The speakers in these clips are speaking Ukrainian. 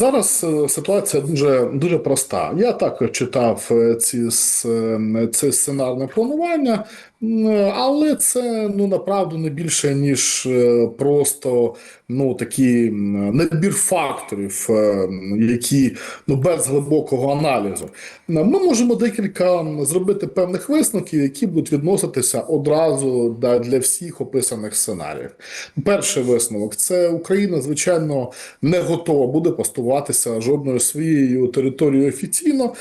Зараз е, ситуація дуже дуже проста. Я також читав е, ці е, це сценарне планування, але це ну направду не більше ніж е, просто ну такі м, набір факторів, е, які ну без глибокого аналізу. Ми можемо декілька зробити певних висновків, які будуть відноситися одразу для всіх описаних сценаріїв. Перший висновок це Україна, звичайно, не готова буде постуватися жодною своєю територією офіційно.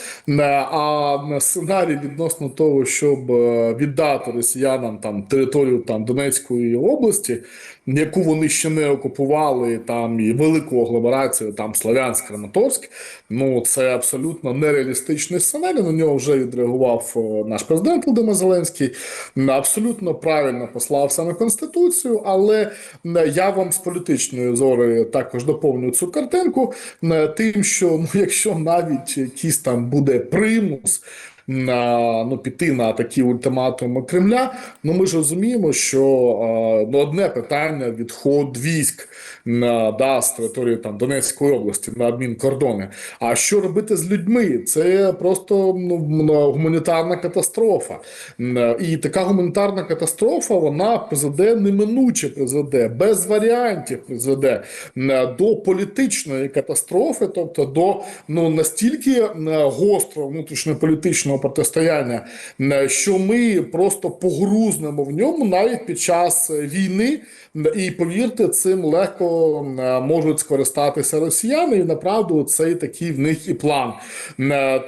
А сценарій відносно того, щоб е, віддати росіянам там територію там Донецької області, яку вони ще не окупували, там і велику агломерацію, там Слов'янськ, Краматорськ. Ну це абсолютно нереалістичний сценарій. На нього вже відреагував е, наш президент Володимир Зеленський. Абсолютно правильно послався на конституцію, але е, я вам з політичної зори також доповню цю картинку е, тим, що ну, якщо навіть якийсь там буде примус. На ну піти на такі ультиматуми Кремля. Ну ми ж розуміємо, що е, ну одне питання відход військ на да, з території там Донецької області на адмінкордони. А що робити з людьми? Це просто ну гуманітарна катастрофа. І така гуманітарна катастрофа вона призведе неминуче призведе без варіантів призведе до політичної катастрофи, тобто до ну настільки гострого внутрішньополітичного протистояння, м, що ми просто погрузнемо в ньому навіть під час е, війни. І повірте, цим легко можуть скористатися росіяни, і направду цей такий в них і план.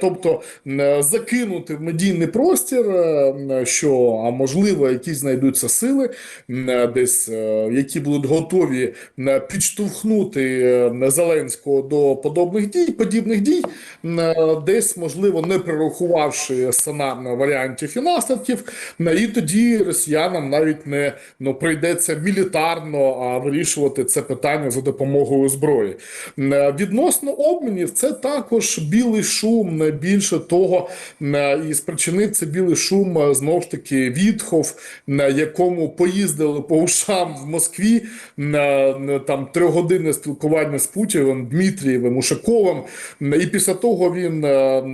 Тобто закинути в медійний простір, е, що а можливо, якісь знайдуться сили, десь е, які будуть готові підштовхнути е, Зеленського до подобних дій, подібних дій, е, десь можливо не прорахувавши сценарно варіантів і наслідків, м, і тоді росіянам навіть не ну прийдеться мілітарно вирішувати це питання за допомогою зброї. Е, Відносно обмінів, це також білий шум. Більше того, е, і спричинив це білий шум е, знову ж таки Вітхов, на якому поїздили по ушам в Москві там трьохгодинне спілкування з Путіним, Дмитрієвим, Ушаковим. І після того він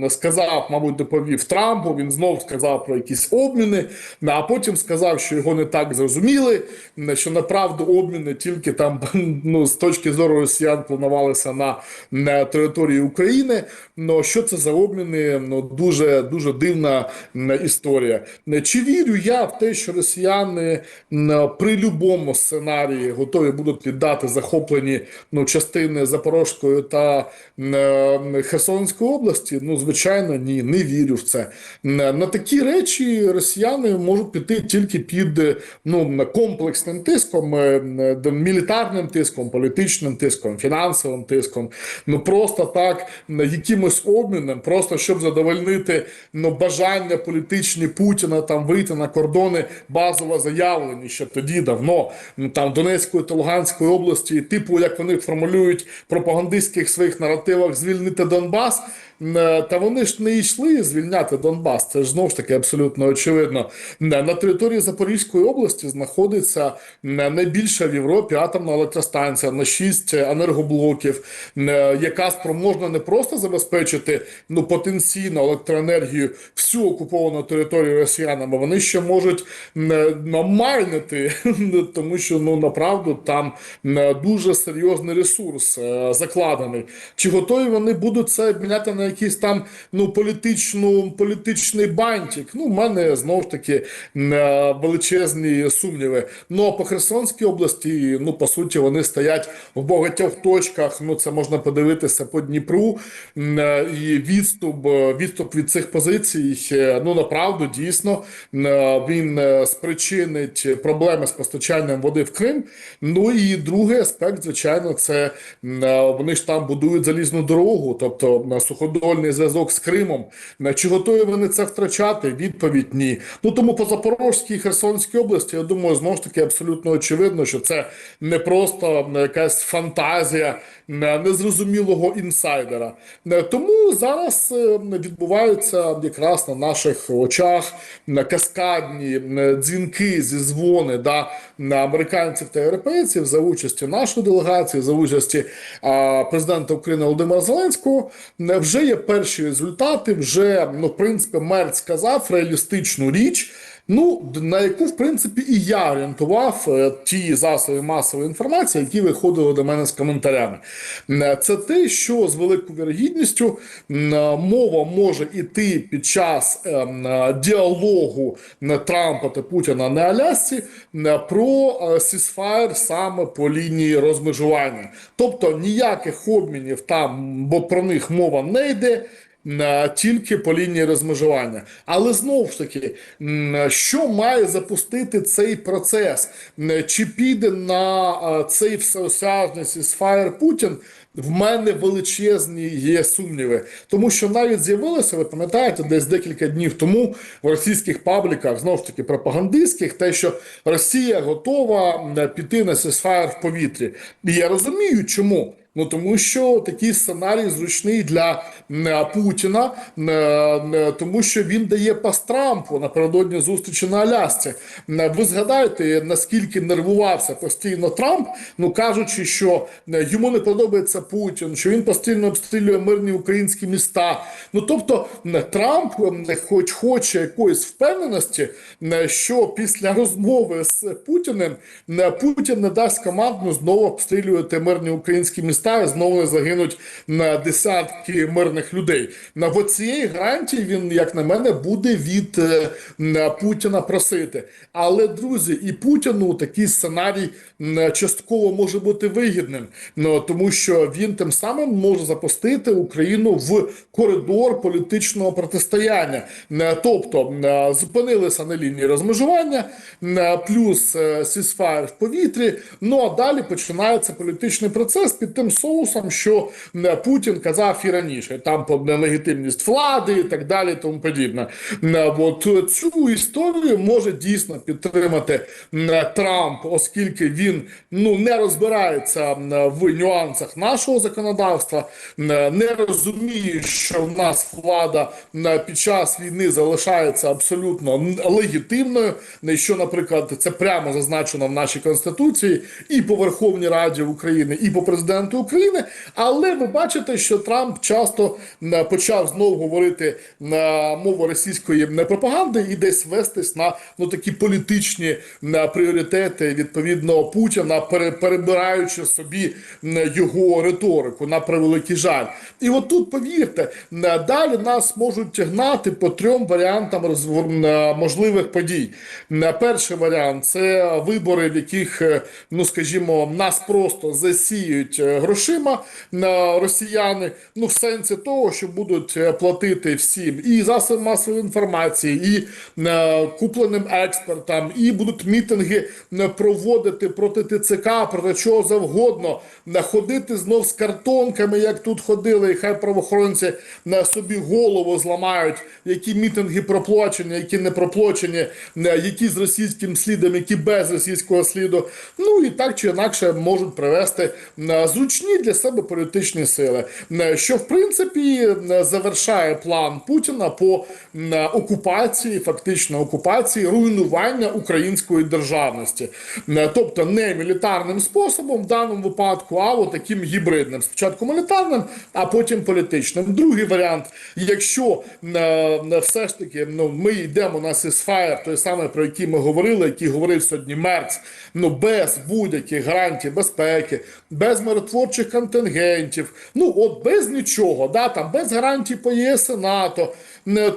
сказав, мабуть, доповів Трампу. Він знов сказав про якісь обміни, а потім сказав, що його не так зрозуміли, що направду обміни тільки там ну, з точки зору росіян планувалися на, на території України. Ну що це за обміни? Ну дуже дуже дивна історія. Чи вірю я в те, що росіяни при будь-якому сценарії готові будуть віддати захоплені ну, частини Запорізької та Херсонської області? Ну, звичайно, ні, не вірю в це. На такі речі росіяни можуть піти тільки під е, ну, комплексним тиском, е, е, мілітарним тиском, політичним тиском, фінансовим тиском. Ну просто так якимось обміном, просто щоб задовольнити ну, бажання політичні Путіна там вийти на кордони базово заявлені ще тоді давно ну, там Донецької та Луганської області, типу як вони формулюють пропагандистських своїх наративах звільнити Донбас. Е, Та вони ж не йшли звільняти Донбас. Це ж знову ж таки абсолютно очевидно. Е, На території Запорізької області знаходиться е, найбільша в Європі атомна електростанція на 6 енергоблоків, яка спроможна не просто забезпечити ну потенційно електроенергію всю окуповану територію росіянами. Вони ще можуть намайнити, тому що ну направду там дуже серйозний ресурс закладений. Чи готові вони будуть це обміняти на якийсь там ну політичну політичний бантик? Ну, в мене знову ж таки е, величезні сумніви. Ну а по Херсонській області, ну по суті, вони стоять в багатьох точках. Ну це можна подивитися по Дніпру. Е, І відступ, е, відступ від цих позицій, ну направду дійсно він спричинить проблеми з постачанням води в Крим. Ну і другий аспект, звичайно, це вони ж там будують залізну дорогу, тобто на суходольний зв'язок з Кримом. Чи готові вони це втрачати? Відповідь ні. Ну тому по Запорозькій і Херсонській області, я думаю, знову ж таки абсолютно очевидно, що це не просто якась фантазія незрозумілого інсайдера. Тому зараз е, відбуваються якраз на наших очах каскадні дзвінки зі дзвони да, на американців та європейців за участі нашої делегації, за участі президента України Володимира Зеленського. Вже є перші результати. Вже ну, в принципі, Мерц сказав реалістичну річ. Ну, на яку, в принципі, і я орієнтував е, ті засоби масової інформації, які виходили до мене з коментарями. Е, Це те, що з великою вірогідністю е, мова може іти під час діалогу Трампа та Путіна на Алясці про сісфаєр саме по лінії розмежування. Тобто ніяких обмінів там, бо про них мова не йде тільки по лінії розмежування. Але знову ж таки, що має запустити цей процес? Чи піде на е, цей всеосяжний сісфаєр Путін? В мене величезні є сумніви, тому що навіть з'явилося, ви пам'ятаєте, десь декілька днів тому в російських пабліках, знову ж таки пропагандистських, те, що Росія готова піти на сісфаєр в повітрі. І я розумію, чому. Ну тому що такий сценарій зручний для Путіна, м, м, тому що він дає пас Трампу напередодні зустрічі на Алясці. Ви згадаєте, наскільки нервувався постійно Трамп, ну кажучи, що е, йому не подобається Путін, що він постійно обстрілює мирні українські міста. Ну тобто Трамп, хоч хоче якоїсь впевненості, що після розмови з Путіним Путін не дасть команду знову обстрілювати мирні українські міста і знову загинуть на десятки мирних людей. На цієї гарантії він, як на мене, буде від е, Путіна просити. Але друзі, і Путіну такий сценарій частково може бути вигідним, ну тому що він тим самим може запустити Україну в коридор політичного протистояння. Е, Тобто е, зупинилися на лінії розмежування, плюс сісфаєр в повітрі. Ну а далі починається політичний процес під тим соусом, що Путін казав і раніше, там про нелегітимність влади і так далі, тому подібне. От цю історію може дійсно підтримати Трамп, оскільки він ну не розбирається в нюансах нашого законодавства, не розуміє, що в нас влада під час війни залишається абсолютно легітимною, не що, наприклад, це прямо зазначено в нашій конституції і по Верховній Раді України, і по президенту України. Але ви бачите, що Трамп часто почав знову говорити на мову російської пропаганди і десь вестись на ну такі політичні пріоритети відповідно Путіна, пере- перебираючи собі його риторику на превеликий жаль. І от тут повірте, далі нас можуть гнати по трьом варіантам можливих подій. Перший варіант це вибори, в яких, е, ну скажімо, нас просто засіють е, грошима росіяни, ну в сенсі того, що будуть е, платити всім і засобам масової інформації, і е, купленим експертам, і будуть мітинги е, проводити проти ТЦК, проти чого завгодно, ходити знов з картонками, як тут ходили, і хай правоохоронці на собі голову зламають, які мітинги проплачені, які не проплачені, е, які з російським слідом, які без російського сліду. Ну і так чи інакше можуть привести е, зручні для себе політичні сили, е, що в принципі е, завершає план Путіна по е, окупації, фактично окупації, руйнування української державності, тобто не мілітарним способом в даному випадку, а таким гібридним. Спочатку мілітарним, а потім політичним. Другий варіант, якщо все ж таки ну, ми йдемо на сісфаєр, той самий, про який ми говорили, який говорив сьогодні Мерц, ну без будь-яких гарантій безпеки, без миротворчих контингентів, ну от без нічого, да, там, без гарантій по ЄС і НАТО,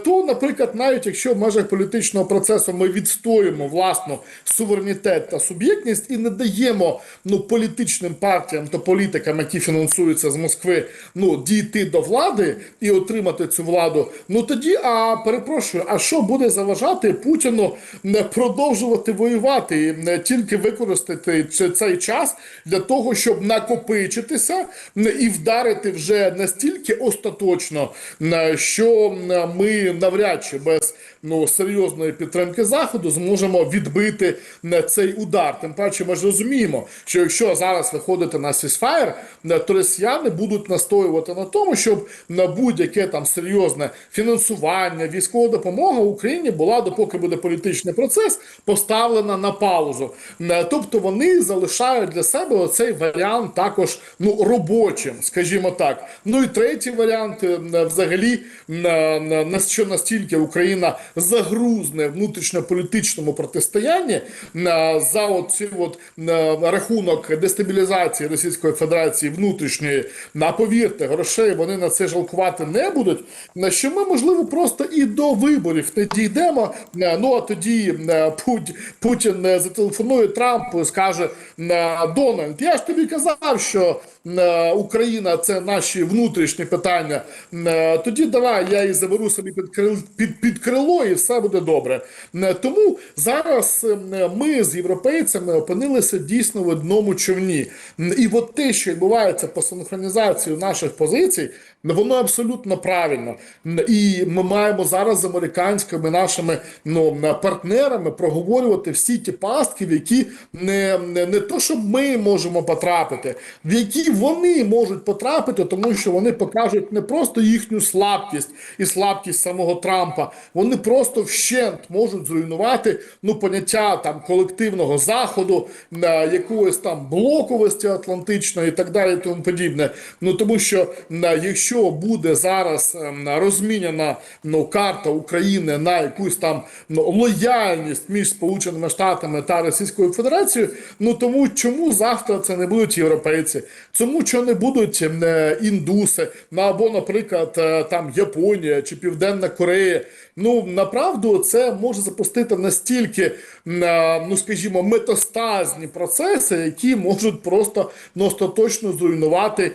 то, наприклад, навіть якщо в межах політичного процесу ми відстоїмо власну суверенітет та суб'єктність і не даємо ну, політичним партіям та політикам, які фінансуються з Москви, ну, дійти до влади і отримати цю владу, ну тоді, а перепрошую, а що буде заважати Путіну не продовжувати воювати і не тільки використати цей час для того, щоб накопичити забезпечитися і вдарити вже настільки остаточно, е, що е, ми навряд чи без ну серйозної підтримки заходу зможемо відбити е, цей удар. Тим паче, ми ж розуміємо, що якщо зараз виходити на сісфаєр, то росіяни будуть настоювати на тому, щоб на будь-яке там серйозне фінансування, військова допомога Україні була допоки буде політичний процес поставлена на паузу. Е, Тобто вони залишають для себе оцей варіант також ну робочим, скажімо так. Ну і третій варіант, е, взагалі, на, на, на що настільки Україна загрузне внутрішньополітичному протистоянні е, за оці от е, рахунок дестабілізації Російської Федерації внутрішньої, на повірте, грошей вони на це жалкувати не будуть. На що ми можливо просто і до виборів не дійдемо. Е, Ну а тоді Путін зателефонує Трампу, і скаже Дональд, я ж тобі казав, що Україна це наші внутрішні питання. Тоді давай я і заберу собі під крил під, під крило, і все буде добре. Е, Тому зараз е, ми з європейцями опинилися дійсно в одному човні. І от те, що відбувається по синхронізації наших позицій, воно абсолютно правильно. І ми маємо зараз з американськими нашими ну, партнерами проговорювати всі ті пастки, в які не, не, не то, щоб ми можемо потрапити, в які вони можуть потрапити, тому що вони покажуть не просто їхню слабкість і слабкість самого Трампа, вони просто вщент можуть зруйнувати ну, поняття там колективного заходу, на якоїсь там блоковості Атлантичної і так далі, і тому подібне. Ну тому що на, якщо буде зараз ем, розміняна ну, карта України на якусь там ну, лояльність між Сполученими Штатами та Російською Федерацією, ну тому чому завтра це не будуть європейці? Чому що не будуть ем, е, індуси, ну, або, наприклад, е, там Японія чи Південна Корея? Ну направду це може запустити настільки, е, ну скажімо, метастазні процеси, які можуть просто ну, остаточно зруйнувати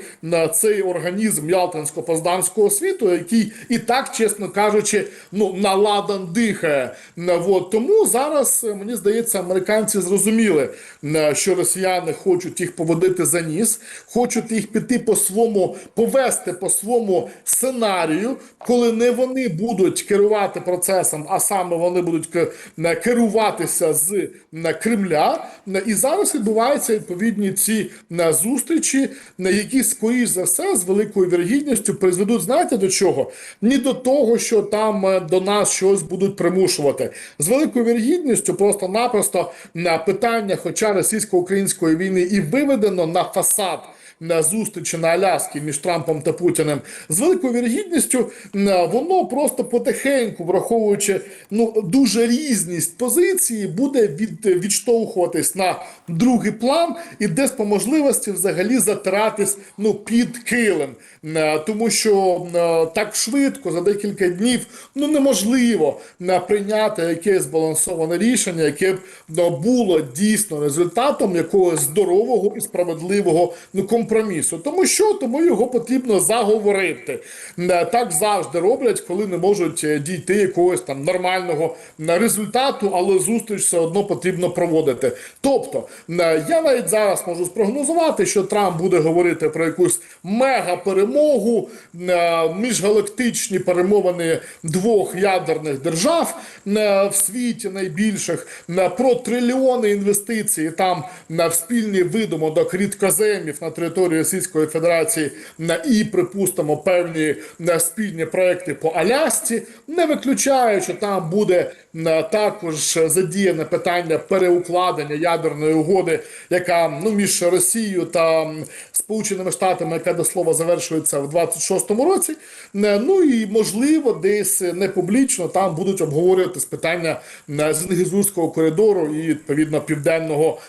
цей організм Ялтинсько-Поздамського світу, який і так, чесно кажучи, ну наладан дихає. М, От тому зараз е, мені здається, американці зрозуміли, м, що росіяни хочуть їх поводити за ніс, хочуть їх піти по своєму, повести по своєму сценарію, коли не вони будуть керувати процесом, а саме вони будуть е, керуватися з е, Кремля. Е, І зараз відбуваються відповідні ці е, зустрічі, на які скоріш за все з великою вірогідністю призведуть, знаєте до чого? Ні до того, що там е, до нас щось будуть примушувати. З великою вірогідністю просто-напросто на питання, хоча російсько-української війни і виведено на фасад зустрічі на Аляскі між Трампом та Путіним з великою вірогідністю воно просто потихеньку, враховуючи ну дуже різність позиції, буде від, відштовхуватись на другий план і десь по можливості взагалі затиратись ну під килим, тому що так швидко за декілька днів ну неможливо прийняти якесь збалансоване рішення, яке б е, було дійсно результатом якогось здорового і справедливого ну компромісу. Тому що тому його потрібно заговорити. Е, Так завжди роблять, коли не можуть е, дійти якогось там нормального е, результату, але зустріч все одно потрібно проводити. Тобто я навіть зараз можу спрогнозувати, що Трамп буде говорити про якусь мега перемогу, е, міжгалактичні перемовини двох ядерних держав в світі найбільших, про трильйони інвестицій там в спільний видумок рідкоземів на території Російської Федерації і, припустимо, певні е, спільні проекти по Алясці, не виключаю, що там буде е, також задіяне питання переукладення ядерної угоди, яка ну між Росією та Сполученими Штатами, яка до слова завершується в 26-му році. Е, Ну і можливо, десь не публічно там будуть обговорюватись питання е, Зенгізурського коридору і відповідно південного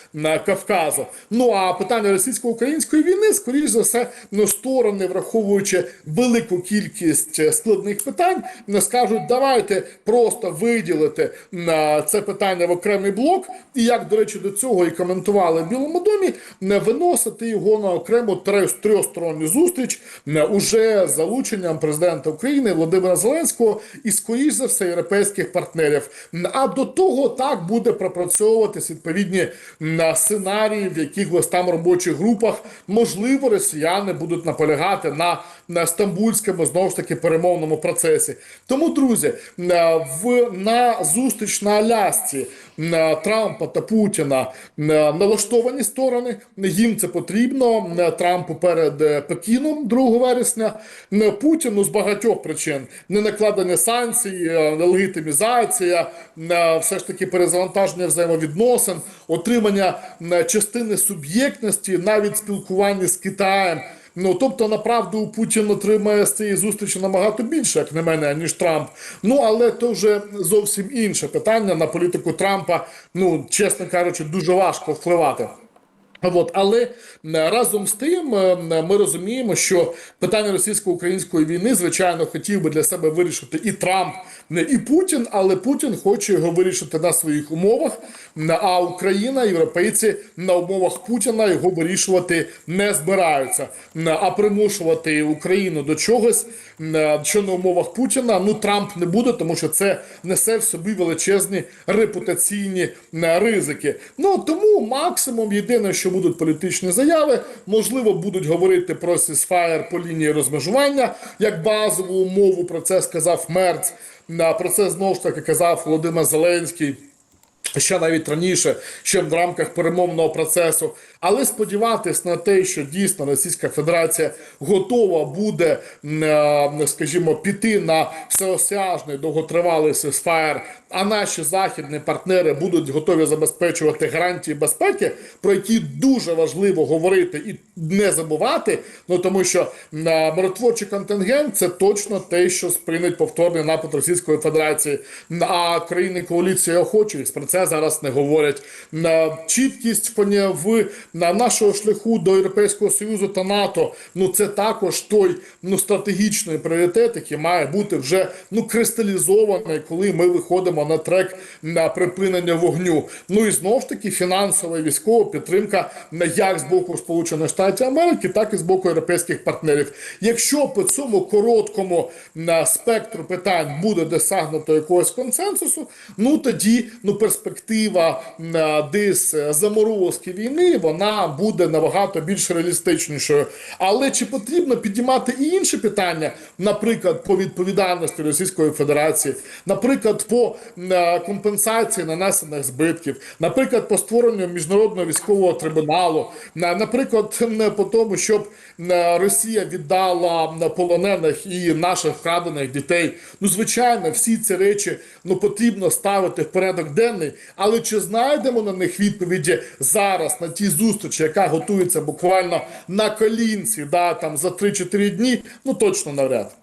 Кавказу. Ну а питання російсько-української війни, скоріш за все, ну сторони, враховуючи велику кількість е, складних питань, скажуть, давайте просто виділити е, це питання в окремий блок, і як, до речі, до цього і коментували в Білому домі, не виносити його на окрему трьохсторонню зустріч е, уже з залученням президента України Володимира Зеленського і, скоріш за все, європейських партнерів. А до того так буде пропрацьовуватись відповідні сценарії в якихось там робочих групах, можливо. Можливо, росіяни будуть наполягати на, на стамбульському знову ж таки перемовному процесі. Тому, друзі, е, в на зустріч на Алясці е, Трампа та Путіна е, налаштовані сторони. Їм це потрібно. Трампу перед Пекіном 2 вересня. Путіну з багатьох причин не накладення санкцій, легітимізація, все ж таки перезавантаження взаємовідносин, отримання частини суб'єктності, навіть спілкування з Китаєм. Ну тобто, направду Путін отримає з цієї зустрічі набагато більше, як на мене, ніж Трамп. Ну але то вже зовсім інше питання на політику Трампа. Ну чесно кажучи, дуже важко впливати. От, але разом з тим ми розуміємо, що питання російсько-української війни, звичайно, хотів би для себе вирішити і Трамп, не і Путін, але Путін хоче його вирішити на своїх умовах. А Україна, європейці на умовах Путіна його вирішувати не збираються. А примушувати Україну до чогось, що на умовах Путіна, ну Трамп не буде, тому що це несе в собі величезні репутаційні ризики. Ну тому максимум єдине, що будуть політичні заяви, можливо, будуть говорити про сісфаєр по лінії розмежування як базову умову. Про це сказав Мерц. Про це знову ж таки казав Володимир Зеленський. Ще навіть раніше, ще в рамках перемовного процесу, але сподіватись на те, що дійсно Російська Федерація готова буде, е, скажімо, піти на всеосяжний довготривалий сесфаєр, а наші західні партнери будуть готові забезпечувати гарантії безпеки, про які дуже важливо говорити і не забувати. Ну тому що е, миротворчий контингент це точно те, що сприймуть повторний напад Російської Федерації. А країни коаліції охочих про це зараз не говорять. На чіткість в на нашого шляху до Європейського Союзу та НАТО. Ну це також той ну стратегічний пріоритет, який має бути вже ну кристалізований, коли ми виходимо на трек на припинення вогню. Ну і знову ж таки фінансова і військова підтримка як з боку Сполучених Штатів Америки, так і з боку європейських партнерів. Якщо по цьому короткому спектру питань буде досягнуто якогось консенсусу, ну тоді ну перспектива десь заморозки війни вона буде набагато більш реалістичнішою. Але чи потрібно підіймати і інші питання, наприклад, по відповідальності Російської Федерації, наприклад, по е, компенсації нанесених збитків, наприклад, по створенню міжнародного військового трибуналу, наприклад, м, по тому, щоб е, Росія віддала полонених і наших вкрадених дітей. Ну, звичайно, всі ці речі ну потрібно ставити в порядок денний. Але чи знайдемо на них відповіді зараз на тій зустрічі, яка готується буквально на колінці, да там за 3-4 дні? Ну точно навряд.